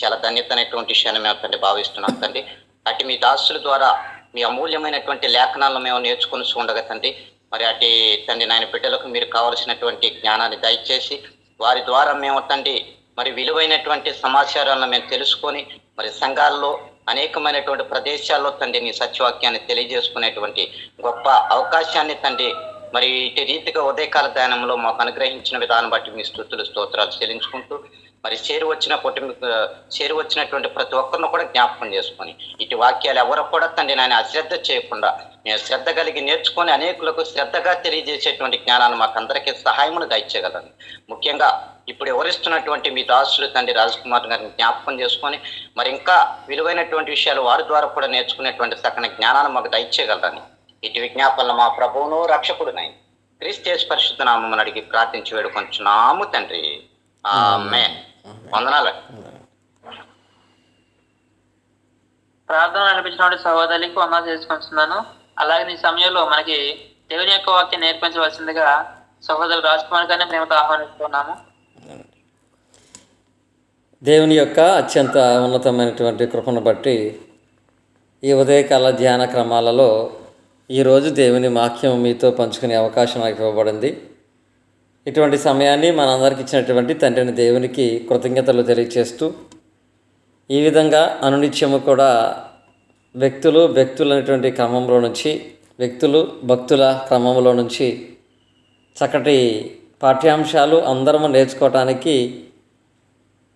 చాలా ధన్యత అనేటువంటి విషయాన్ని మేము తండ్రి భావిస్తున్నాం తండ్రి. అటు మీ దాసుల ద్వారా మీ అమూల్యమైనటువంటి లేఖనాలను మేము నేర్చుకుని ఉండగా తండ్రి మరి అటు తండ్రి నాయన బిడ్డలకు మీరు కావలసినటువంటి జ్ఞానాన్ని దయచేసి వారి ద్వారా మేము తండ్రి మరి విలువైనటువంటి సమాచారాలను మేము తెలుసుకొని మరి సంఘాల్లో అనేకమైనటువంటి ప్రదేశాల్లో తండ్రి నీ సత్యవాక్యాన్ని తెలియజేసుకునేటువంటి గొప్ప అవకాశాన్ని తండ్రి మరి ఇటు రీతిగా ఉదయకాల ధ్యానంలో మాకు అనుగ్రహించిన విధానం బట్టి మీ స్థుతులు స్తోత్రాలు చెల్లించుకుంటూ మరి చేరు వచ్చిన కుటుంబ చేరు వచ్చినటువంటి ప్రతి ఒక్కరిని కూడా జ్ఞాపకం చేసుకొని ఇటు వాక్యాలు ఎవరు కూడా తండ్రి నాయన అశ్రద్ధ చేయకుండా నేను శ్రద్ధ కలిగి నేర్చుకొని అనేకులకు శ్రద్ధగా తెలియజేసేటువంటి జ్ఞానాన్ని మాకు అందరికీ సహాయమును దయచేయగలను ముఖ్యంగా ఇప్పుడు ఎవరిస్తున్నటువంటి మీ దాసులు తండ్రి రాజకుమార్ గారిని జ్ఞాపకం చేసుకొని మరి ఇంకా విలువైనటువంటి విషయాలు వారి ద్వారా కూడా నేర్చుకునేటువంటి సకన జ్ఞానాన్ని మాకు దయచేయగలరని. ఇటు విజ్ఞాపనలు మా ప్రభువును రక్షకుడునై క్రీస్తేస్ పరిశుద్ధ నామమును అడిగి ప్రార్థించి వేడుకొంచున్నాము తండ్రి. ఆమెన్. వందనాలు. ప్రార్థన నడిపించినటువంటి సహోదరికి వందలు చేసుకుంటున్నాను. అలాగే ఈ సమయంలో మనకి దేవుని యొక్క వాక్యం నేర్పించవలసిందిగా సహోదరు రాజ్ కుమార్ గారిని ప్రేమతో ఆహ్వానిస్తున్నాము. దేవుని యొక్క అత్యంత ఉన్నతమైనటువంటి కృపను బట్టి ఈ ఉదయకాల ధ్యాన క్రమాలలో ఈరోజు దేవుని వాక్యం మీతో పంచుకునే అవకాశం నాకు ఇవ్వబడింది. ఇటువంటి సమయాన్ని మనందరికి ఇచ్చినటువంటి తండ్రిని దేవునికి కృతజ్ఞతలు తెలియచేస్తూ ఈ విధంగా అనునిత్యము కూడా వ్యక్తులు వ్యక్తులు అనేటువంటి క్రమంలో నుంచి వ్యక్తులు భక్తుల క్రమంలో నుంచి చక్కటి పాఠ్యాంశాలు అందరము నేర్చుకోవటానికి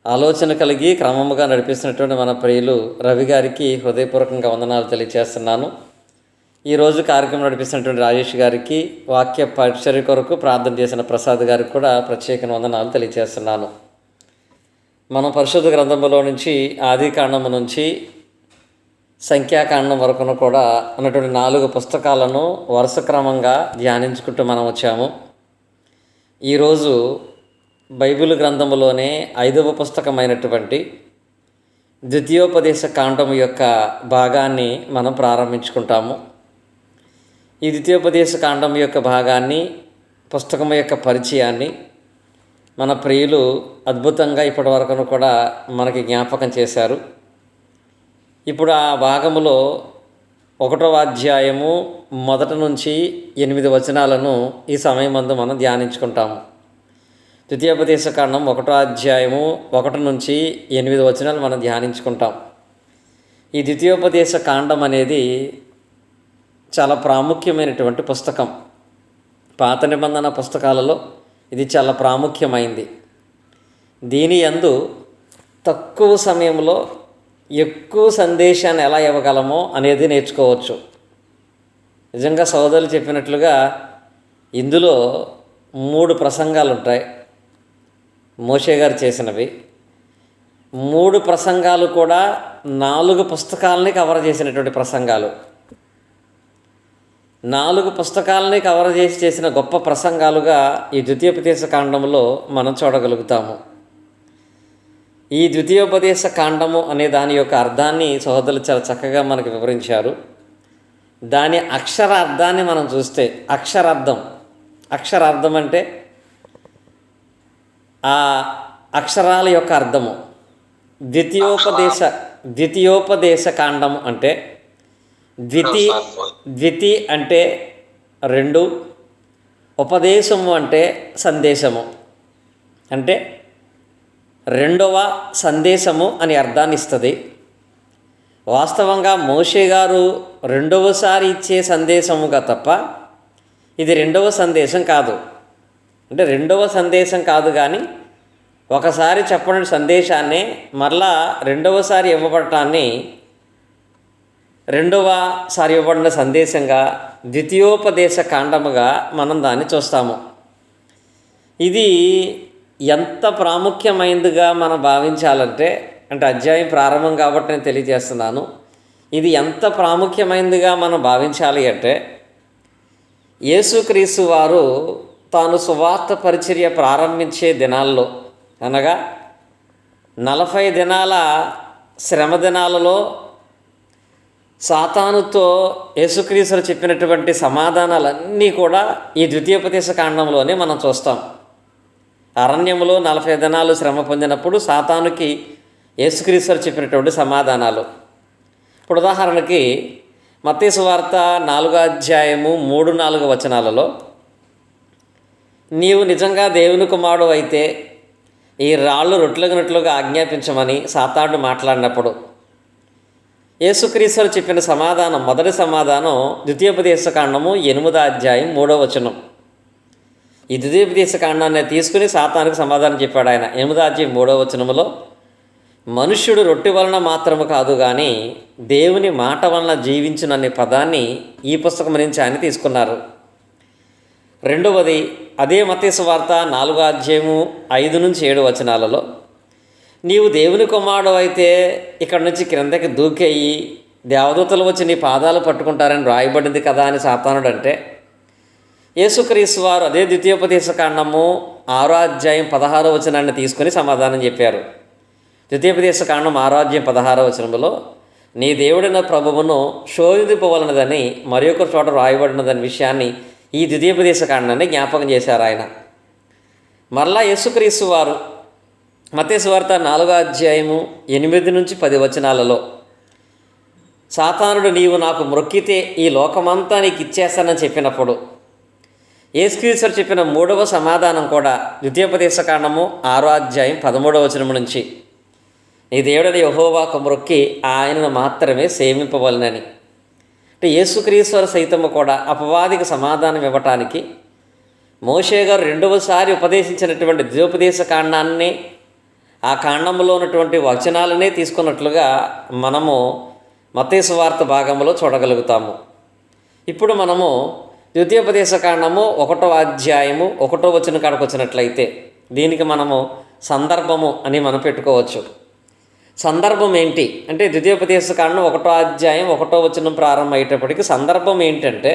ఆలోచన కలిగి క్రమముగా నడిపిస్తున్నటువంటి మన ప్రియులు రవి గారికి హృదయపూర్వకంగా వందనాలు తెలియజేస్తున్నాను ఈరోజు కార్యక్రమం నడిపిస్తున్నటువంటి రాజేష్ గారికి వాక్య పరిచర్య కొరకు ప్రార్థన చేసిన ప్రసాద్ గారికి కూడా ప్రత్యేక వందనాలు తెలియజేస్తున్నాను. మనం పరిశుద్ధ గ్రంథంలో నుంచి ఆది కాండము నుంచి సంఖ్యాకాండం వరకును కూడా ఉన్నటువంటి నాలుగు పుస్తకాలను వరుస క్రమంగా ధ్యానించుకుంటూ మనం వచ్చాము. ఈరోజు బైబిల్ గ్రంథములోనే ఐదవ పుస్తకమైనటువంటి ద్వితీయోపదేశ కాండం యొక్క భాగాన్ని మనం ప్రారంభించుకుంటాము. ఈ ద్వితీయోపదేశ కాండం యొక్క భాగాన్ని పుస్తకం యొక్క పరిచయాన్ని మన ప్రియులు అద్భుతంగా ఇప్పటి వరకును కూడా మనకి జ్ఞాపకం చేశారు. ఇప్పుడు ఆ భాగములో ఒకటో అధ్యాయము మొదటి నుంచి ఎనిమిది వచనాలను ఈ సమయమందు మనం ధ్యానించుకుంటాము. ద్వితీయోపదేశ కాండం ఒకటో అధ్యాయము ఒకటి నుంచి ఎనిమిది వచనాలు మనం ధ్యానించుకుంటాం. ఈ ద్వితీయోపదేశ కాండం అనేది చాలా ప్రాముఖ్యమైనటువంటి పుస్తకం. పాత నిబంధన పుస్తకాలలో ఇది చాలా ప్రాముఖ్యమైంది. దీని యందు తక్కువ సమయంలో ఎక్కువ సందేశాన్ని ఎలా ఇవ్వగలమో అనేది నేర్చుకోవచ్చు. నిజంగా సోదరులు చెప్పినట్లుగా ఇందులో మూడు ప్రసంగాలు ఉంటాయి మోషే గారు చేసినవి. మూడు ప్రసంగాలు కూడా నాలుగు పుస్తకాలని కవర్ చేసినటువంటి ప్రసంగాలు. నాలుగు పుస్తకాలని కవర్ చేసి చేసిన గొప్ప ప్రసంగాలుగా ఈ ద్వితీయోపదేశ కాండంలో మనం చూడగలుగుతాము. ఈ ద్వితీయోపదేశ కాండము అనే దాని యొక్క అర్థాన్ని సహోదరులు చాలా చక్కగా మనకు వివరించారు. దాని అక్షర అర్థాన్ని మనం చూస్తే అక్షరార్థం. అక్షరార్థం అంటే ఆ అక్షరాల యొక్క అర్థము. ద్వితీయోపదేశ ద్వితీయోపదేశ కాండము అంటే ద్వితి ద్వితి అంటే రెండు ఉపదేశము అంటే సందేశము. అంటే రెండవ సందేశము అని అర్థాన్ని ఇస్తుంది వాస్తవంగా మోషే గారు రెండవసారి ఇచ్చే సందేశముగా తప్ప ఇది రెండవ సందేశం కాదు. అంటే రెండవ సందేశం కాదు కానీ ఒకసారి చెప్పని సందేశాన్ని మరలా రెండవసారి ఇవ్వబడటాన్ని రెండవసారి ఇవ్వబడిన సందేశంగా ద్వితీయోపదేశ కాండముగా మనం దాన్ని చూస్తాము. ఇది ఎంత ప్రాముఖ్యమైనదిగా మనం భావించాలంటే అంటే అధ్యాయం ప్రారంభం కాబట్టి నేను తెలియజేస్తున్నాను. ఇది ఎంత ప్రాముఖ్యమైనదిగా మనం భావించాలి అంటే యేసుక్రీస్తు వారు తాను సువార్త పరిచర్య ప్రారంభించే దినాల్లో అనగా నలభై దినాల శ్రమ దినాలలో సాతానుతో యేసుక్రీసులు చెప్పినటువంటి సమాధానాలన్నీ కూడా ఈ ద్వితీయోపదేశ కాండంలోనే మనం చూస్తాం. అరణ్యంలో నలభై దినాలు శ్రమ పొందినప్పుడు సాతానుకి యేసుక్రీశ్వరు చెప్పినటువంటి సమాధానాలు. ఇప్పుడు ఉదాహరణకి మతేసు వార్త నాలుగో అధ్యాయము మూడు నాలుగు వచనాలలో నీవు నిజంగా దేవుని కుమారుడు అయితే ఈ రాళ్ళు రొట్లగినట్లుగా ఆజ్ఞాపించమని సాతాడు మాట్లాడినప్పుడు యేసుక్రీశ్వరు చెప్పిన సమాధానం మొదటి సమాధానం ద్వితీయోపదేశకాండము ఎనిమిదో అధ్యాయం మూడో వచనం. ఈ ద్వితీయోపదేశకాండాన్ని తీసుకుని సాతానికి సమాధానం చెప్పాడు ఆయన. ఎనిమిదో అధ్యాయం మూడో వచనములో మనుష్యుడు రొట్టె వలన మాత్రము కాదు కానీ దేవుని మాట వలన జీవించుననే పదాన్ని ఈ పుస్తకం నుంచి ఆయన తీసుకున్నారు. రెండవది అదే మతేసు వార్త నాలుగో అధ్యాయము ఐదు నుంచి ఏడు వచనాలలో నీవు దేవుని కుమారుడు అయితే ఇక్కడ నుంచి క్రిందకి దూకేయి దేవదూతలు వచ్చి నీ పాదాలు పట్టుకుంటారని రాయబడింది కదా అని సాతానుడు అంటే యేసుక్రీస్తు వారు అదే ద్వితీయోపదేశ కాండము ఆరో అధ్యాయం పదహారో వచనాన్ని తీసుకొని సమాధానం చెప్పారు. ద్వితీయోపదేశ కాండం ఆరో అధ్యాయం పదహారో వచనంలో నీ దేవుడైన ప్రభువును శోధింపవలనదని మరి ఒక చోట రాయబడినదని విషయాన్ని ఈ ద్వితీయోపదేశ కాండాన్ని జ్ఞాపకం చేశారు ఆయన. మరలా యేసుక్రీస్తు వారు మతేసు వార్త నాలుగో అధ్యాయము ఎనిమిది నుంచి పది వచనాలలో సాతానుడు నీవు నాకు మొక్కితే ఈ లోకమంతా నీకు ఇచ్చేస్తానని చెప్పినప్పుడు యేసుక్రీశ్వరు చెప్పిన మూడవ సమాధానం కూడా ద్వితీయోపదేశ కాండము ఆరో అధ్యాయం పదమూడవ వచనము నుంచి నీ దేవుడని యహోవాకు మొక్కి ఆయనను మాత్రమే సేవింపవలనని. అంటే యేసుక్రీశ్వర సైతము కూడా అపవాదికి సమాధానం ఇవ్వటానికి మోషే గారు రెండవసారి ఉపదేశించినటువంటి ద్వితీయోపదేశ కాండాన్ని ఆ కాండంలో ఉన్నటువంటి వచనాలనే తీసుకున్నట్లుగా మనము మతేసు వార్త భాగంలో చూడగలుగుతాము. ఇప్పుడు మనము ద్వితీయోపదేశ కాండము ఒకటో అధ్యాయము ఒకటో వచ్చిన కాడకు వచ్చినట్లయితే దీనికి మనము సందర్భము అని మనం పెట్టుకోవచ్చు. సందర్భం ఏంటి? అంటే ద్వితీయోపదేశ కాండం ఒకటో అధ్యాయం ఒకటో వచనం ప్రారంభం అయ్యేటప్పటికి సందర్భం ఏంటంటే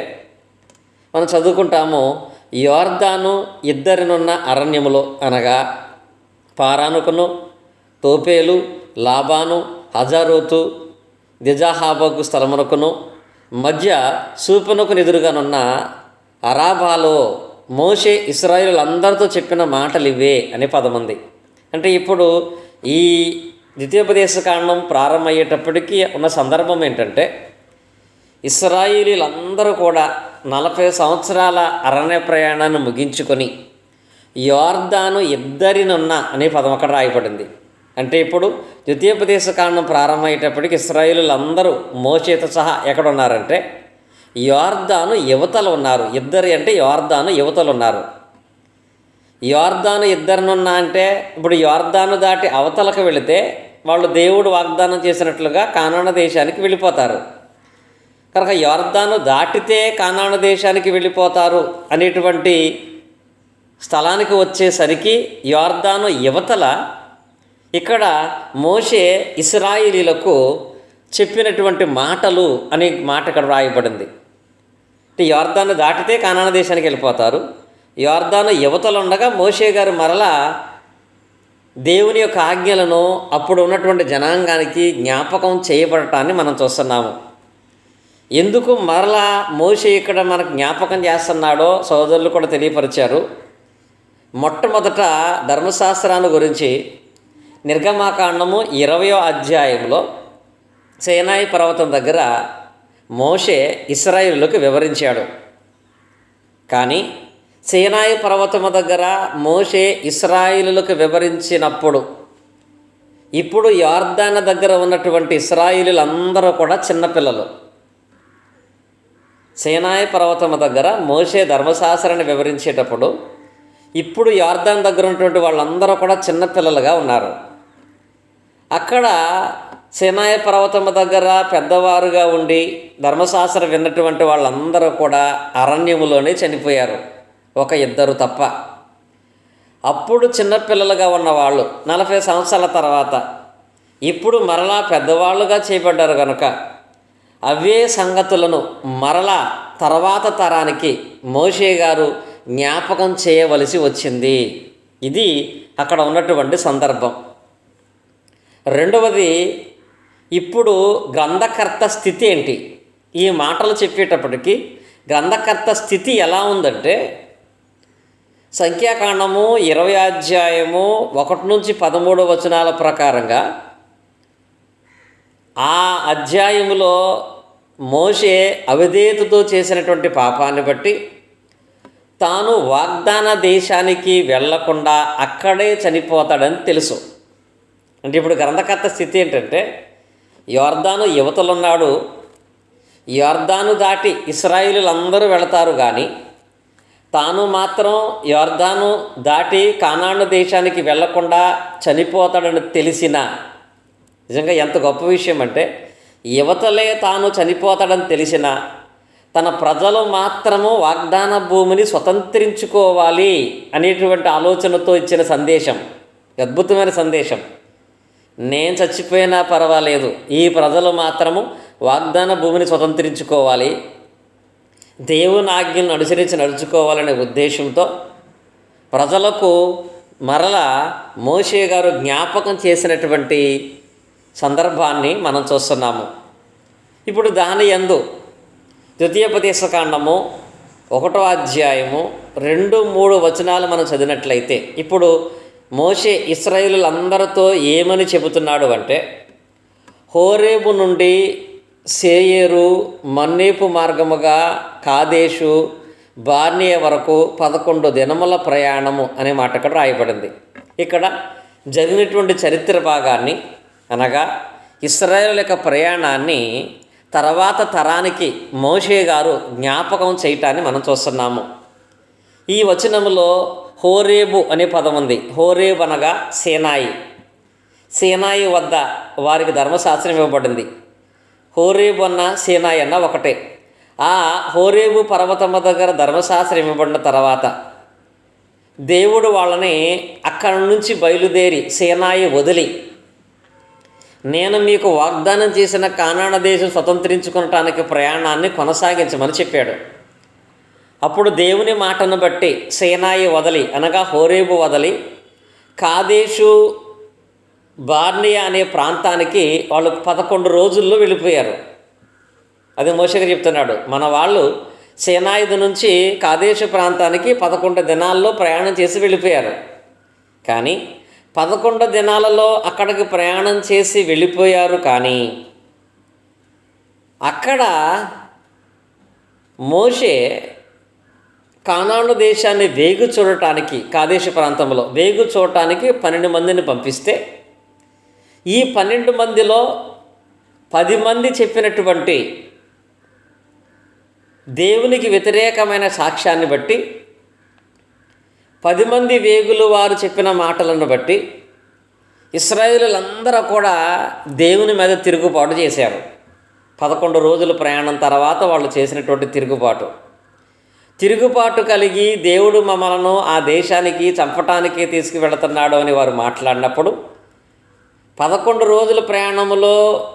మనం చదువుకుంటాము యోర్దాను ఇద్దరినున్న అరణ్యములో అనగా పారానుకును తోపేలు లాబాను హజారోతు దిజాహాబకు స్థలమునకును మధ్య సూపునకు ఎదురుగానున్న అరాబాలో మోషే ఇస్రాయిలందరితో చెప్పిన మాటలు ఇవే అనే పదం ఉంది అంటే ఇప్పుడు ఈ ద్వితీయోపదేశ కాండం ప్రారంభమయ్యేటప్పటికీ ఉన్న సందర్భం ఏంటంటే ఇస్రాయిలీలందరూ కూడా నలభై సంవత్సరాల అరణ్య ప్రయాణాన్ని ముగించుకొని యోర్దాను ఇద్దరినున్న అనే పదం అక్కడ రాయబడింది. అంటే ఇప్పుడు ద్వితీయోపదేశ కాండం ప్రారంభమయ్యేటప్పటికి ఇస్రాయిలులందరూ మోచేత సహా ఎక్కడ ఉన్నారంటే యోర్దాను యువతలు ఉన్నారు ఇద్దరు అంటే యోర్దాను యువతలు ఉన్నారు యోర్దాను ఇద్దరినున్నా అంటే ఇప్పుడు యోర్దాను దాటి అవతలకు వెళితే వాళ్ళు దేవుడు వాగ్దానం చేసినట్లుగా కానాన దేశానికి వెళ్ళిపోతారు. కనుక యోర్దాను దాటితే కానాన దేశానికి వెళ్ళిపోతారు అనేటువంటి స్థలానికి వచ్చేసరికి యోర్దాను యువతల ఇక్కడ మోషే ఇస్రాయిలీలకు చెప్పినటువంటి మాటలు అనే మాట ఇక్కడ వ్రాయబడింది. యోర్దాను దాటితే కానాన దేశానికి వెళ్ళిపోతారు. యోర్దాను యువతలు ఉండగా మోషే గారు మరలా దేవుని యొక్క ఆజ్ఞలను అప్పుడు ఉన్నటువంటి జనాంగానికి జ్ఞాపకం చేయబడటాన్ని మనం చూస్తున్నాము. ఎందుకు మరలా మోషే ఇక్కడ మనకు జ్ఞాపకం చేస్తున్నాడో సోదరులు కూడా తెలియపరిచారు. మొట్టమొదట ధర్మశాస్త్రాన్ని గురించి నిర్గమాకాండము ఇరవయో అధ్యాయంలో సేనాయి పర్వతం దగ్గర మోషే ఇస్రాయిలులకు వివరించాడు. కానీ సేనాయి పర్వతము దగ్గర మోషే ఇస్రాయిలులకు వివరించినప్పుడు ఇప్పుడు యార్దాన దగ్గర ఉన్నటువంటి ఇస్రాయిలులందరూ కూడా చిన్నపిల్లలు సేనాయి పర్వతము దగ్గర మోషే ధర్మశాస్త్రాన్ని వివరించేటప్పుడు ఇప్పుడు యార్దాన్ దగ్గర ఉన్నటువంటి వాళ్ళందరూ కూడా చిన్నపిల్లలుగా ఉన్నారు. అక్కడ సినాయ పర్వతం దగ్గర పెద్దవారుగా ఉండి ధర్మశాస్త్రం విన్నటువంటి వాళ్ళందరూ కూడా అరణ్యములోనే చనిపోయారు. ఒక ఇద్దరు తప్ప. అప్పుడు చిన్నపిల్లలుగా ఉన్నవాళ్ళు నలభై సంవత్సరాల తర్వాత ఇప్పుడు మరలా పెద్దవాళ్ళుగా చేయబడ్డారు కనుక అవే సంగతులను మరలా తర్వాత తరానికి మోషే గారు జ్ఞాపకం చేయవలసి వచ్చింది. ఇది అక్కడ ఉన్నటువంటి సందర్భం. రెండవది ఇప్పుడు గ్రంథకర్త స్థితి ఏంటి? ఈ మాటలు చెప్పేటప్పటికి గ్రంథకర్త స్థితి ఎలా ఉందంటే సంఖ్యాకాండము ఇరవై అధ్యాయము ఒకటి నుంచి పదమూడు వచనాల ప్రకారంగా ఆ అధ్యాయములో మోషే అవిధేతతో చేసినటువంటి పాపాన్ని బట్టి తాను వాగ్దాన దేశానికి వెళ్ళకుండా అక్కడే చనిపోతాడని తెలుసు. అంటే ఇప్పుడు గ్రంథకర్త స్థితి ఏంటంటే యోర్దాను యువతలున్నాడు. యోర్దాను దాటి ఇస్రాయిలులందరూ వెళతారు కానీ తాను మాత్రం యోర్దాను దాటి కానాను దేశానికి వెళ్ళకుండా చనిపోతాడని తెలిసిన నిజంగా ఎంత గొప్ప విషయం అంటే యువతలే తాను చనిపోతాడని తెలిసిన తన ప్రజలు మాత్రము వాగ్దాన భూమిని స్వతంత్రించుకోవాలి అనేటువంటి ఆలోచనతో ఇచ్చిన సందేశం. అద్భుతమైన సందేశం. నేను చచ్చిపోయినా పర్వాలేదు. ఈ ప్రజలు మాత్రము వాగ్దాన భూమిని స్వతంత్రించుకోవాలి. దేవుని ఆజ్ఞలను అనుసరించి నడుచుకోవాలనే ఉద్దేశంతో ప్రజలకు మరల మోషే గారు జ్ఞాపకం చేసినటువంటి సందర్భాన్ని మనం చూస్తున్నాము. ఇప్పుడు దాని ఎందు ద్వితీయోపదేశకాండము ఒకటో అధ్యాయము రెండు మూడు వచనాలు మనం చదివినట్లయితే ఇప్పుడు మోషే ఇస్రాయిలందరితో ఏమని చెబుతున్నాడు అంటే హోరేబు నుండి సేయేరు మన్నేపు మార్గముగా కాదేశు బార్నియ వరకు పదకొండు దినముల ప్రయాణము అనే మాట ఇక్కడ రాయబడింది. ఇక్కడ జరిగినటువంటి చరిత్ర భాగాన్ని అనగా ఇస్రాయేల్ యొక్క ప్రయాణాన్ని తర్వాత తరానికి మోషే గారు జ్ఞాపకం చేయటాన్ని మనం చూస్తున్నాము. ఈ వచనములో హోరేబు అనే పదం ఉంది. హోరేబు అనగా సేనాయి. సేనాయి వద్ద వారికి ధర్మశాస్త్రం ఇవ్వబడింది. హోరేబు అన్న సేనాయి అన్న ఒకటే. ఆ హోరేబు పర్వతమ్మ దగ్గర ధర్మశాస్త్రం ఇవ్వబడిన తర్వాత దేవుడు వాళ్ళని అక్కడి నుంచి బయలుదేరి సేనాయి వదిలి నేను మీకు వాగ్దానం చేసిన కానాడ దేశం స్వతంత్రించుకునటానికి ప్రయాణాన్ని కొనసాగించమని చెప్పాడు. అప్పుడు దేవుని మాటను బట్టి సేనాయి వదలి అనగా హోరేబు వదలి కాదేశు బార్నియా అనే ప్రాంతానికి వాళ్ళు పదకొండు రోజుల్లో వెళ్ళిపోయారు. అది మోసగా చెప్తున్నాడు మన వాళ్ళు సేనాయుధ నుంచి కాదేశు ప్రాంతానికి పదకొండు దినాల్లో ప్రయాణం చేసి వెళ్ళిపోయారు. కానీ పదకొండు దినాలలో అక్కడికి ప్రయాణం చేసి వెళ్ళిపోయారు కానీ అక్కడ మోషే కానాను దేశాన్ని వేగు చూడటానికి కాదేశ ప్రాంతంలో వేగు చూడటానికి పన్నెండు మందిని పంపిస్తే ఈ పన్నెండు మందిలో పది మంది చెప్పినటువంటి దేవునికి వ్యతిరేకమైన సాక్ష్యాన్ని బట్టి పది మంది వేగులు వారు చెప్పిన మాటలను బట్టి ఇస్రాయేలులందరూ కూడా దేవుని మీద తిరుగుబాటు చేశారు. పదకొండు రోజుల ప్రయాణం తర్వాత వాళ్ళు చేసినటువంటి తిరుగుబాటు. తిరుగుబాటు కలిగి దేవుడు మమ్మలను ఆ దేశానికి చంపటానికి తీసుకువెళుతున్నాడు అని వారు మాట్లాడినప్పుడు పదకొండు రోజుల ప్రయాణంలో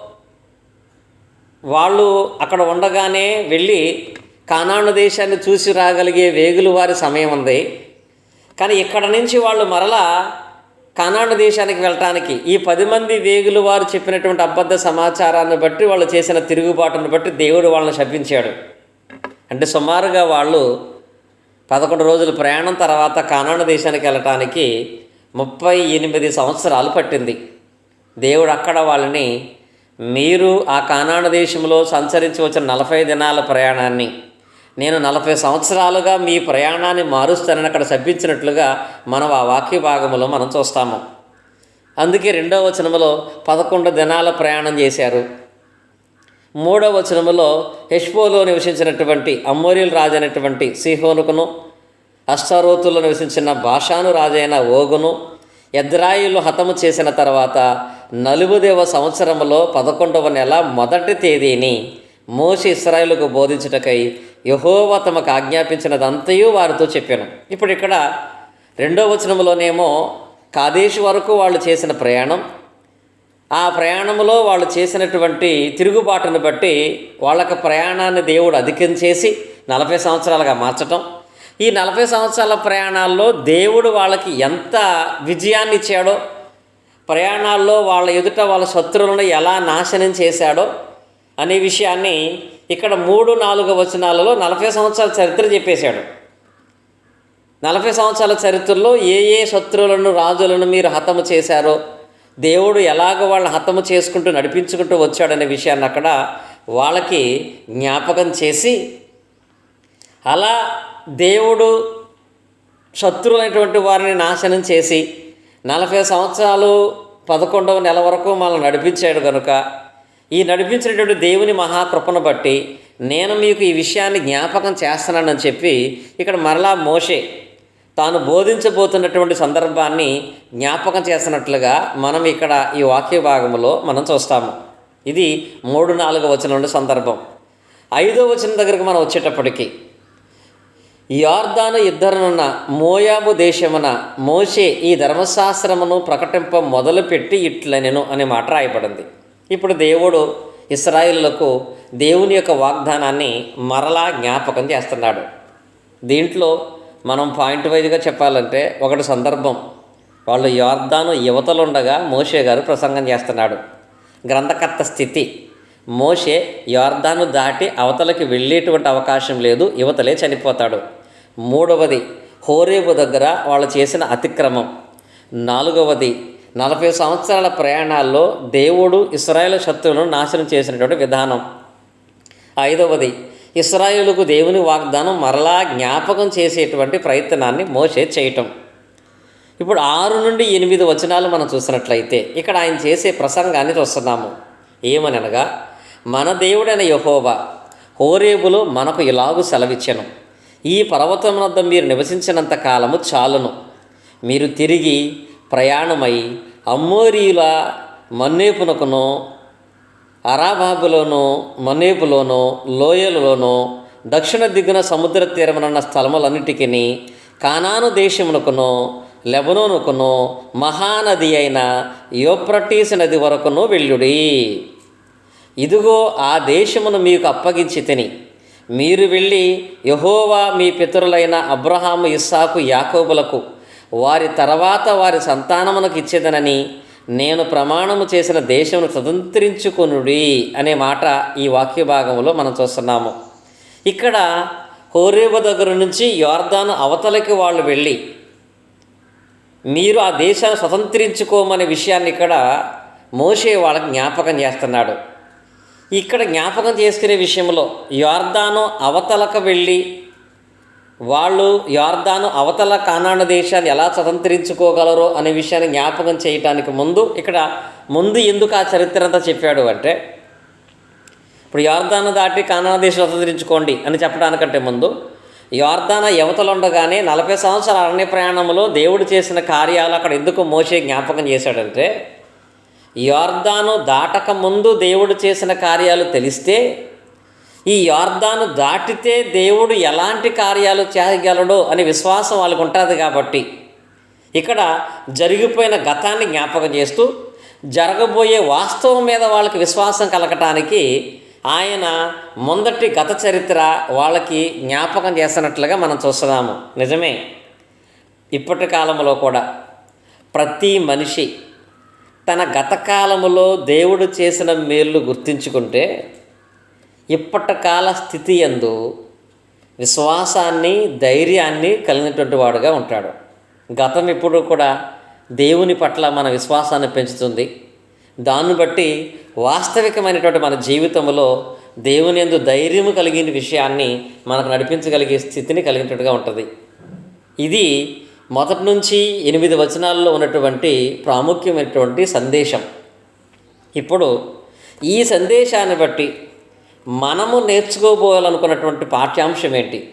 వాళ్ళు అక్కడ ఉండగానే వెళ్ళి కానాను దేశాన్ని చూసి రాగలిగే వేగులు వారి సమయం ఉంది. కానీ ఇక్కడ నుంచి వాళ్ళు మరలా కనాడు దేశానికి వెళ్ళటానికి ఈ పది మంది వేగులు వారు చెప్పినటువంటి అబద్ధ సమాచారాన్ని బట్టి వాళ్ళు చేసిన తిరుగుబాటును బట్టి దేవుడు వాళ్ళని శపించాడు. అంటే సుమారుగా వాళ్ళు పదకొండు రోజుల ప్రయాణం తర్వాత కానాను దేశానికి వెళ్ళటానికి ముప్పై ఎనిమిది సంవత్సరాలు పట్టింది. దేవుడు అక్కడ వాళ్ళని మీరు ఆ కానాడు దేశంలో సంచరించి వచ్చిన నలభై దినాల ప్రయాణాన్ని నేను నలభై సంవత్సరాలుగా మీ ప్రయాణాన్ని మారుస్తానని అక్కడ శపించినట్లుగా మనం ఆ వాక్య భాగములో మనం చూస్తాము. అందుకే రెండవ వచనములో పదకొండు దినాల ప్రయాణం చేశారు. మూడవ వచనములో హెష్పోలో నివసించినటువంటి అమ్మోరియల్ రాజు అయినటువంటి సిహోనుకును అష్టారోతుల్లో నివసించిన భాషాను రాజైన ఓగును ఎద్రాయిలు హతము చేసిన తర్వాత నలుగుదేవ సంవత్సరములో పదకొండవ నెల మొదటి తేదీని మోసి ఇస్రాయిల్కు బోధించుటకై యహోవ తమకు ఆజ్ఞాపించినదంతయు వారితో చెప్పాను. ఇప్పుడు ఇక్కడ రెండో వచనములోనేమో కాదేశ్ వరకు వాళ్ళు చేసిన ప్రయాణం ఆ ప్రయాణంలో వాళ్ళు చేసినటువంటి తిరుగుబాటును బట్టి వాళ్ళకి ప్రయాణాన్ని దేవుడు అధికం చేసి నలభై సంవత్సరాలుగా మార్చటం. ఈ నలభై సంవత్సరాల ప్రయాణాల్లో దేవుడు వాళ్ళకి ఎంత విజయాన్ని ఇచ్చాడో ప్రయాణాల్లో వాళ్ళ ఎదుట వాళ్ళ శత్రువులను ఎలా నాశనం చేశాడో అనే విషయాన్ని ఇక్కడ మూడు నాలుగు వచనాలలో నలభై సంవత్సరాల చరిత్ర చెప్పేశాడు. నలభై సంవత్సరాల చరిత్రలో ఏ ఏ శత్రువులను రాజులను మీరు హతము చేశారో దేవుడు ఎలాగ వాళ్ళని హతము చేసుకుంటూ నడిపించుకుంటూ వచ్చాడనే విషయాన్ని అక్కడ వాళ్ళకి జ్ఞాపకం చేసి అలా దేవుడు శత్రువులైనటువంటి వారిని నాశనం చేసి నలభై సంవత్సరాలు పదకొండవ నెల వరకు మనల్ని నడిపించాడు కనుక ఈ నడిపించినటువంటి దేవుని మహాకృపను బట్టి నేను మీకు ఈ విషయాన్ని జ్ఞాపకం చేస్తున్నానని చెప్పి ఇక్కడ మరలా మోషే తాను బోధించబోతున్నటువంటి సందర్భాన్ని జ్ఞాపకం చేస్తున్నట్లుగా మనం ఇక్కడ ఈ వాక్య భాగంలో మనం చూస్తాము. ఇది మూడు నాలుగు వచనం సందర్భం. ఐదో వచనం దగ్గరకు మనం వచ్చేటప్పటికి యార్దాను ఇద్దరునున్న మోయాబు దేశమున మోషే ఈ ధర్మశాస్త్రమును ప్రకటింప మొదలుపెట్టి ఇట్లనెను అనే మాట రాయబడింది. ఇప్పుడు దేవుడు ఇస్రాయిలకు దేవుని యొక్క వాగ్దానాన్ని మరలా జ్ఞాపకం చేస్తున్నాడు. దీంట్లో మనం పాయింట్ వైజ్గా చెప్పాలంటే ఒకటి సందర్భం. వాళ్ళు యార్దాను యువతలుండగా మోషే గారు ప్రసంగం చేస్తున్నాడు. గ్రంథకర్త స్థితి. మోషే యార్దాను దాటి అవతలకి వెళ్ళేటువంటి అవకాశం లేదు యువతలే చనిపోతాడు. మూడవది హోరేబు దగ్గర వాళ్ళు చేసిన అతిక్రమం. నాలుగవది నలభై సంవత్సరాల ప్రయాణాల్లో దేవుడు ఇస్రాయేల్ శత్రువులను నాశనం చేసినటువంటి విధానం. ఐదవది ఇస్రాయేలుకు దేవుని వాగ్దానం మరలా జ్ఞాపకం చేసేటువంటి ప్రయత్నాన్ని మోసే చేయటం. ఇప్పుడు ఆరు నుండి ఎనిమిది వచనాలు మనం చూసినట్లయితే ఇక్కడ ఆయన చేసే ప్రసంగాన్ని చూస్తున్నాము. ఏమనగా మన దేవుడైన యహోవా హోరేబులో మనకు ఇలాగు సెలవిచ్చను. ఈ పర్వతం వద్ద మీరు నివసించినంత కాలము చాలును. మీరు తిరిగి ప్రయాణమై అమ్మోరీల మన్నేపునకును అరాబాబులోను మన్నేపులోను లోయలలోను దక్షిణ దిగున సముద్ర తీరమునున్న స్థలములన్నిటికీ కానాను దేశమునకును లెబనోనుకును మహానది అయిన యోప్రటీస్ నది వరకును వెళ్ళుడి. ఇదిగో ఆ దేశమును మీకు అప్పగించి తిని మీరు వెళ్ళి యహోవా మీ పితరులైన అబ్రహాము ఇస్సాకు యాకోబులకు వారి తర్వాత వారి సంతానమునకు ఇచ్చేదనని నేను ప్రమాణము చేసిన దేశమును స్వతంత్రించుకొనుడి అనే మాట ఈ వాక్య భాగంలో మనం చూస్తున్నాము. ఇక్కడ హోరేబ దగ్గర నుంచి యోర్దాను అవతలకి వాళ్ళు వెళ్ళి మీరు ఆ దేశాన్ని స్వతంత్రించుకోమనే విషయాన్ని ఇక్కడ మోషే వాళ్ళకి జ్ఞాపకం చేస్తున్నాడు. ఇక్కడ జ్ఞాపకం చేసుకునే విషయంలో యోర్దాను అవతలకు వెళ్ళి వాళ్ళు యార్దాను అవతల కానాన దేశాన్ని ఎలా స్వతంత్రించుకోగలరో అనే విషయాన్ని జ్ఞాపకం చేయటానికి ముందు ఇక్కడ ముందు ఎందుకు ఆ చరిత్ర అంతా చెప్పాడు అంటే ఇప్పుడు యార్దాను దాటి కానాన దేశం స్వతంత్రించుకోండి అని చెప్పడానికంటే ముందు యార్దాన యువతలుండగానే నలభై సంవత్సరాల అరణ్య ప్రయాణంలో దేవుడు చేసిన కార్యాలు అక్కడ ఎందుకు మోసే జ్ఞాపకం చేశాడంటే యార్దాను దాటక ముందు దేవుడు చేసిన కార్యాలు తెలిస్తే ఈ యోర్ధాను దాటితే దేవుడు ఎలాంటి కార్యాలు చేయగలడో అనే విశ్వాసం వాళ్ళకు ఉంటుంది కాబట్టి. ఇక్కడ జరిగిపోయిన గతాన్ని జ్ఞాపకం చేస్తూ జరగబోయే వాస్తవం మీద వాళ్ళకి విశ్వాసం కలగటానికి ఆయన ముందటి గత చరిత్ర వాళ్ళకి జ్ఞాపకం చేస్తున్నట్లుగా మనం చూస్తున్నాము. నిజమే. ఇప్పటి కాలంలో కూడా ప్రతి మనిషి తన గతకాలములో దేవుడు చేసిన మేలు గుర్తించుకుంటే ఇప్పటి కాల స్థితి ఎందు విశ్వాసాన్ని ధైర్యాన్ని కలిగినటువంటి వాడుగా ఉంటాడు. గతం ఇప్పుడు కూడా దేవుని పట్ల మన విశ్వాసాన్ని పెంచుతుంది. దాన్ని బట్టి వాస్తవికమైనటువంటి మన జీవితంలో దేవుని ఎందు ధైర్యము కలిగిన విషయాన్ని మనకు నడిపించగలిగే స్థితిని కలిగినట్టుగా ఉంటుంది. ఇది మొదటి నుంచి ఎనిమిది వచనాల్లో ఉన్నటువంటి ప్రాముఖ్యమైనటువంటి సందేశం. ఇప్పుడు ఈ సందేశాన్ని బట్టి మనము నేర్చుకోబోయాలనుకున్నటువంటి పాఠ్యాంశం ఏంటి?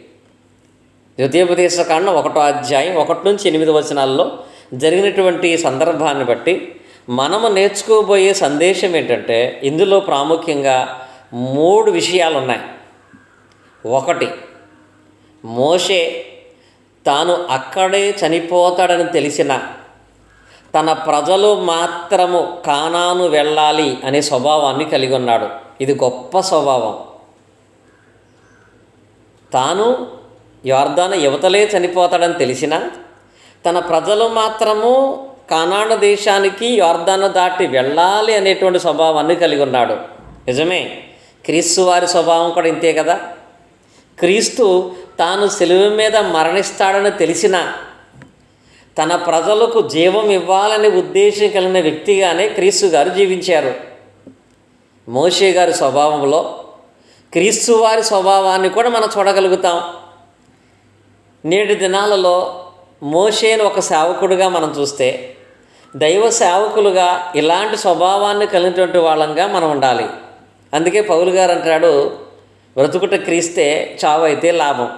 ద్వితీయోపదేశ కాండం ఒకటో అధ్యాయం ఒకటి నుంచి ఎనిమిది వచనాల్లో జరిగినటువంటి సందర్భాన్ని బట్టి మనము నేర్చుకోబోయే సందేశం ఏంటంటే ఇందులో ప్రాముఖ్యంగా మూడు విషయాలు ఉన్నాయి ఒకటి మోషే తాను అక్కడే చనిపోతాడని తెలిసిన తన ప్రజలు మాత్రము కానాను వెళ్ళాలి అనే స్వభావాన్ని కలిగి ఉన్నాడు. ఇది గొప్ప స్వభావం. తాను యోర్దాన యువతలే చనిపోతాడని తెలిసిన తన ప్రజలు మాత్రము కానాడు దేశానికి యోర్దాను దాటి వెళ్ళాలి అనేటువంటి స్వభావాన్ని కలిగి ఉన్నాడు. నిజమే క్రీస్తు వారి స్వభావం కూడా ఇంతే కదా? క్రీస్తు తాను సెలువు మీద మరణిస్తాడని తెలిసిన తన ప్రజలకు జీవం ఇవ్వాలనే ఉద్దేశం కలిగిన వ్యక్తిగానే క్రీస్తు గారు జీవించారు. మోషే గారి స్వభావంలో క్రీస్తు వారి స్వభావాన్ని కూడా మనం చూడగలుగుతాం. నేటి దినాలలో మోషేను ఒక సేవకుడుగా మనం చూస్తే దైవ సేవకులుగా ఇలాంటి స్వభావాన్ని కలిగినటువంటి వాళ్ళంగా మనం ఉండాలి. అందుకే పౌలు గారు అంటాడు బ్రతుకుట క్రీస్తే చావు అయితే లాభం.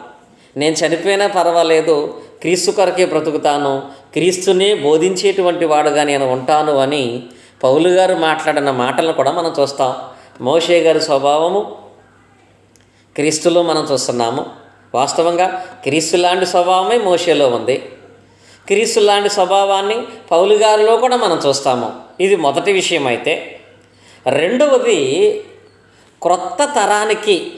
నేను చనిపోయినా పర్వాలేదు క్రీస్తు కొరకే బ్రతుకుతాను. క్రీస్తునే బోధించేటువంటి వాడుగా నేను ఉంటాను అని పౌలు గారు మాట్లాడిన మాటలను కూడా మనం చూస్తాం. మోషే గారి స్వభావము క్రీస్తులో మనం చూస్తున్నాము. వాస్తవంగా క్రీస్తు లాంటి స్వభావమే మోషేలో ఉంది. క్రీస్తు లాంటి స్వభావాన్ని పౌలు గారిలో కూడా మనం చూస్తాము. ఇది మొదటి విషయం అయితే. రెండవది క్రొత్త తరానికి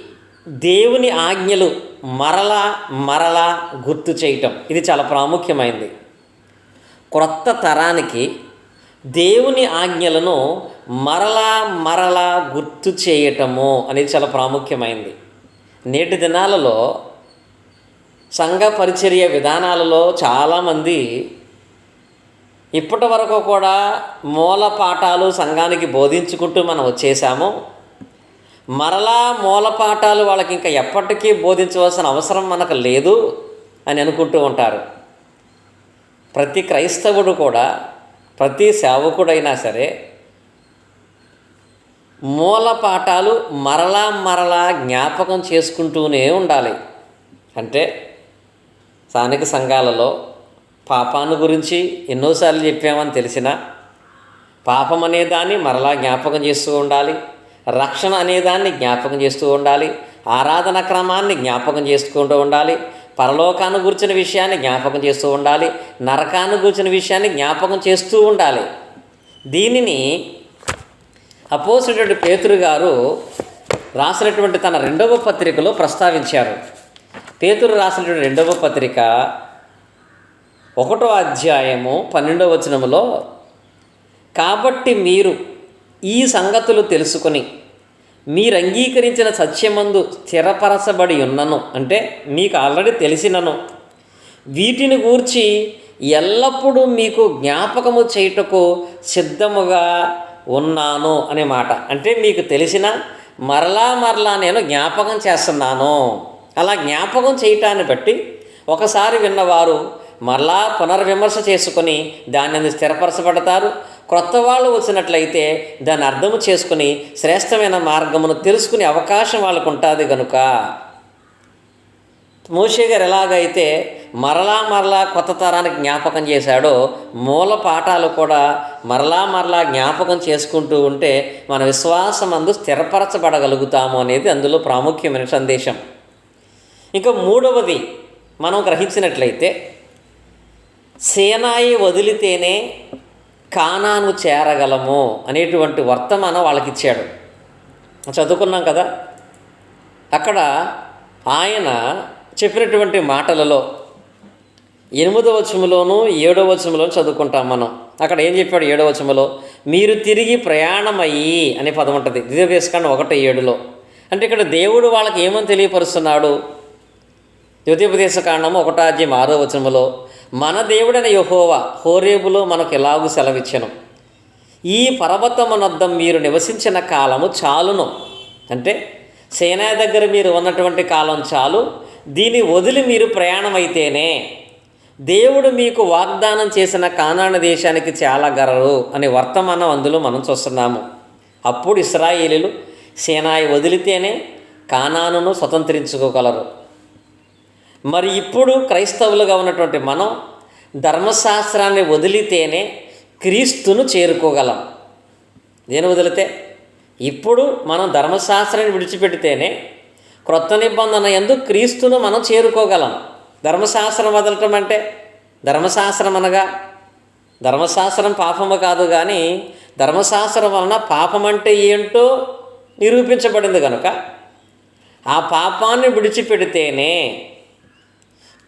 దేవుని ఆజ్ఞలు మరలా మరలా గుర్తు చేయటం. ఇది చాలా ప్రాముఖ్యమైనది క్రొత్త తరానికి దేవుని ఆజ్ఞలను మరలా మరలా గుర్తు చేయటము అనేది చాలా ప్రాముఖ్యమైంది. నేటి దినాలలో సంఘ పరిచర్య విధానాలలో చాలామంది ఇప్పటి వరకు కూడా మూల పాఠాలు సంఘానికి బోధించుకుంటూ మనం వచ్చేసాము. మరలా మూల పాఠాలు వాళ్ళకి ఇంకా ఎప్పటికీ బోధించవలసిన అవసరం మనకు లేదు అని అనుకుంటూ ఉంటారు. ప్రతి క్రైస్తవుడు కూడా ప్రతి సేవకుడైనా సరే మూల పాఠాలు మరలా మరలా జ్ఞాపకం చేసుకుంటూనే ఉండాలి. అంటే స్థానిక సంఘాలలో పాపాన్ని గురించి ఎన్నోసార్లు చెప్పామని తెలిసిన పాపం అనేదాన్ని మరలా జ్ఞాపకం చేస్తూ ఉండాలి. రక్షణ అనేదాన్ని జ్ఞాపకం చేస్తూ ఉండాలి. ఆరాధన క్రమాన్ని జ్ఞాపకం చేసుకుంటూ ఉండాలి. పరలోకాన్ని గురించిన విషయాన్ని జ్ఞాపకం చేస్తూ ఉండాలి నరకాన్ని గురించిన విషయాన్ని జ్ఞాపకం చేస్తూ ఉండాలి. దీనిని అపోసినటువంటి పేతురు గారు రాసినటువంటి తన రెండవ పత్రికలో ప్రస్తావించారు. పేతురు రాసినటువంటి రెండవ పత్రిక ఒకటో అధ్యాయము పన్నెండవ వచనములో కాబట్టి మీరు ఈ సంగతులు తెలుసుకొని మీరు అంగీకరించిన సత్యమందు స్థిరపరచబడి ఉన్నను. అంటే మీకు ఆల్రెడీ తెలిసినను. వీటిని గూర్చి ఎల్లప్పుడూ మీకు జ్ఞాపకము చేయుటకు సిద్ధముగా ఉన్నాను అనే మాట. అంటే మీకు తెలిసిన మరలా మరలా నేను జ్ఞాపకం చేస్తున్నాను. అలా జ్ఞాపకం చేయటాన్ని బట్టి ఒకసారి విన్నవారు మరలా పునర్విమర్శ చేసుకొని దానిని స్థిరపరచబడతారు. క్రొత్త వాళ్ళు వచ్చినట్లయితే దాన్ని అర్థము చేసుకుని శ్రేష్టమైన మార్గమును తెలుసుకునే అవకాశం వాళ్ళకు ఉంటుంది కనుక మోషే గారు ఎలాగైతే మరలా మరలా కొత్త తరానికి జ్ఞాపకం చేశాడో మూల పాఠాలు కూడా మరలా మరలా జ్ఞాపకం చేసుకుంటూ ఉంటే మన విశ్వాసం అందు స్థిరపరచబడగలుగుతాము అనేది అందులో ప్రాముఖ్యమైన సందేశం. ఇంకా మూడవది మనం గ్రహించినట్లయితే సేనాయి వదిలితేనే కానాను చేరగలము అనేటువంటి వర్తమానం వాళ్ళకి ఇచ్చాడు చదువుకున్నాం కదా? అక్కడ ఆయన చెప్పినటువంటి మాటలలో ఎనిమిదవ వచములోను ఏడవ వచములో చదువుకుంటాం మనం. అక్కడ ఏం చెప్పాడు ఏడవ వచములో మీరు తిరిగి ప్రయాణమయ్యి అనే పదం ఉంటుంది. ద్వితీయోపదేశకాండం ఒకటి ఏడులో. అంటే ఇక్కడ దేవుడు వాళ్ళకి ఏమని తెలియపరుస్తున్నాడు? ద్వితీయోపదేశకాండము ఒకటాజ్యం ఆరో వచనములో మన దేవుడైన యహోవా హోరేబులో మనకు ఎలాగూ సెలవిచ్చను. ఈ పర్వతమునద్దం మీరు నివసించిన కాలము చాలును. అంటే సేనా దగ్గర మీరు ఉన్నటువంటి కాలం చాలు. దీన్ని వదిలి మీరు ప్రయాణమైతేనే దేవుడు మీకు వాగ్దానం చేసిన కానాన దేశానికి చాలా గరరు అనే వర్తమానం అందులో మనం చూస్తున్నాము. అప్పుడు ఇస్రాయేలీలు సేనాయి వదిలితేనే కానానును స్వతంత్రించుకోగలరు. మరి ఇప్పుడు క్రైస్తవులుగా ఉన్నటువంటి మనం ధర్మశాస్త్రాన్ని వదిలితేనే క్రీస్తును చేరుకోగలం. దేని వదిలితే? ఇప్పుడు మనం ధర్మశాస్త్రాన్ని విడిచిపెడితేనే క్రొత్త నిబంధన ఎందు క్రీస్తును మనం చేరుకోగలం. ధర్మశాస్త్రం వదలటం అంటే ధర్మశాస్త్రం అనగా? ధర్మశాస్త్రం పాపము కాదు కానీ ధర్మశాస్త్రం వలన పాపం అంటే ఏంటో నిరూపించబడింది కనుక ఆ పాపాన్ని విడిచిపెడితేనే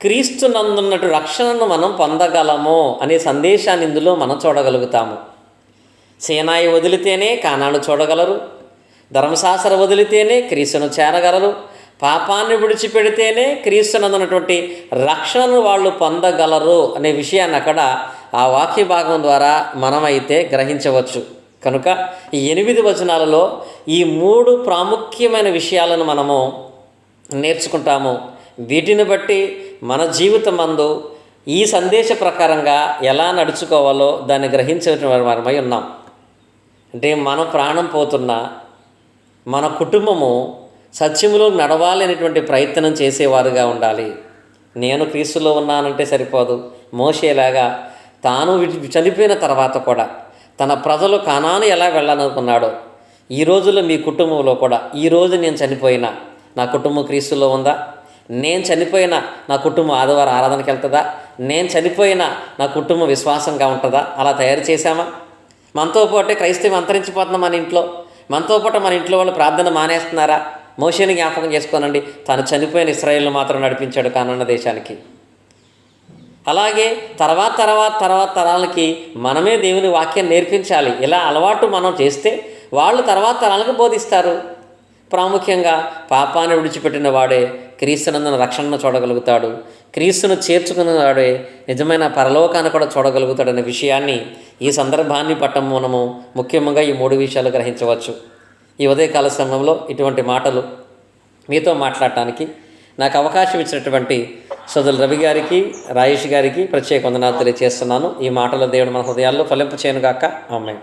క్రీస్తు నందున్నటు రక్షణను మనం పొందగలము అనే సందేశాన్ని ఇందులో మనం చూడగలుగుతాము. సేనాయి వదిలితేనే కానాను చూడగలరు. ధర్మశాస్త్ర వదిలితేనే క్రీస్తును చేరగలరు. పాపాన్ని విడిచిపెడితేనే క్రీస్తునందున్నటువంటి రక్షణను వాళ్ళు పొందగలరు అనే విషయాన్ని అక్కడ ఆ వాక్య భాగం ద్వారా మనమైతే గ్రహించవచ్చు. కనుక ఈ ఎనిమిది వచనాలలో ఈ మూడు ప్రాముఖ్యమైన విషయాలను మనము నేర్చుకుంటాము. వీటిని బట్టి మన జీవితమందు ఈ సందేశ ప్రకారంగా ఎలా నడుచుకోవాలో దాన్ని గ్రహించిన ఉన్నాం. అంటే మనం ప్రాణం పోతున్నా మన కుటుంబము సత్యములో నడవాలనేటువంటి ప్రయత్నం చేసేవారుగా ఉండాలి. నేను క్రీస్తులో ఉన్నానంటే సరిపోదు. మోసేలాగా తాను చనిపోయిన తర్వాత కూడా తన ప్రజలు కానాను ఎలా వెళ్ళాలనుకున్నాడో ఈ రోజుల్లో మీ కుటుంబంలో కూడా ఈ రోజు నేను చనిపోయినా నా కుటుంబం క్రీస్తులో ఉందా? నేను చనిపోయినా నా కుటుంబం ఆదివారం ఆరాధనకి వెళ్తుందా? నేను చనిపోయినా నా కుటుంబం విశ్వాసంగా ఉంటుందా? అలా తయారు చేశామా? మనతో పాటే క్రైస్తవం అంతరించిపోతున్నాం మన ఇంట్లో? మనతో పాటు మన ఇంట్లో వాళ్ళు ప్రార్థన మానేస్తున్నారా? మోషేని జ్ఞాపకం చేసుకోనండి. తను చనిపోయిన ఇస్రాయిల్ను మాత్రం నడిపించాడు కానున్న దేశానికి. అలాగే తర్వాత తర్వాత తర్వాత తరాలకి మనమే దేవుని వాక్యం నేర్పించాలి. ఇలా అలవాటు మనం చేస్తే వాళ్ళు తర్వాత తరాలకు బోధిస్తారు. ప్రాముఖ్యంగా పాపాన్ని విడిచిపెట్టిన వాడే క్రీస్తునందున రక్షణను చూడగలుగుతాడు. క్రీస్తును చేర్చుకున్న వాడే నిజమైన పరలోకాన్ని కూడా చూడగలుగుతాడనే విషయాన్ని ఈ సందర్భాన్ని పట్టం మనము ముఖ్యంగా ఈ మూడు విషయాలు గ్రహించవచ్చు. ఈ ఉదయకాల సమయంలో ఇటువంటి మాటలు మీతో మాట్లాడటానికి నాకు అవకాశం ఇచ్చినటువంటి సోదరులు రవి గారికి రాయేష్ గారికి ప్రత్యేక వందనాలు తెలియజేస్తున్నాను. ఈ మాటలు దేవుడు మన హృదయాల్లో ఫలింపు చేయను గాక ఆమె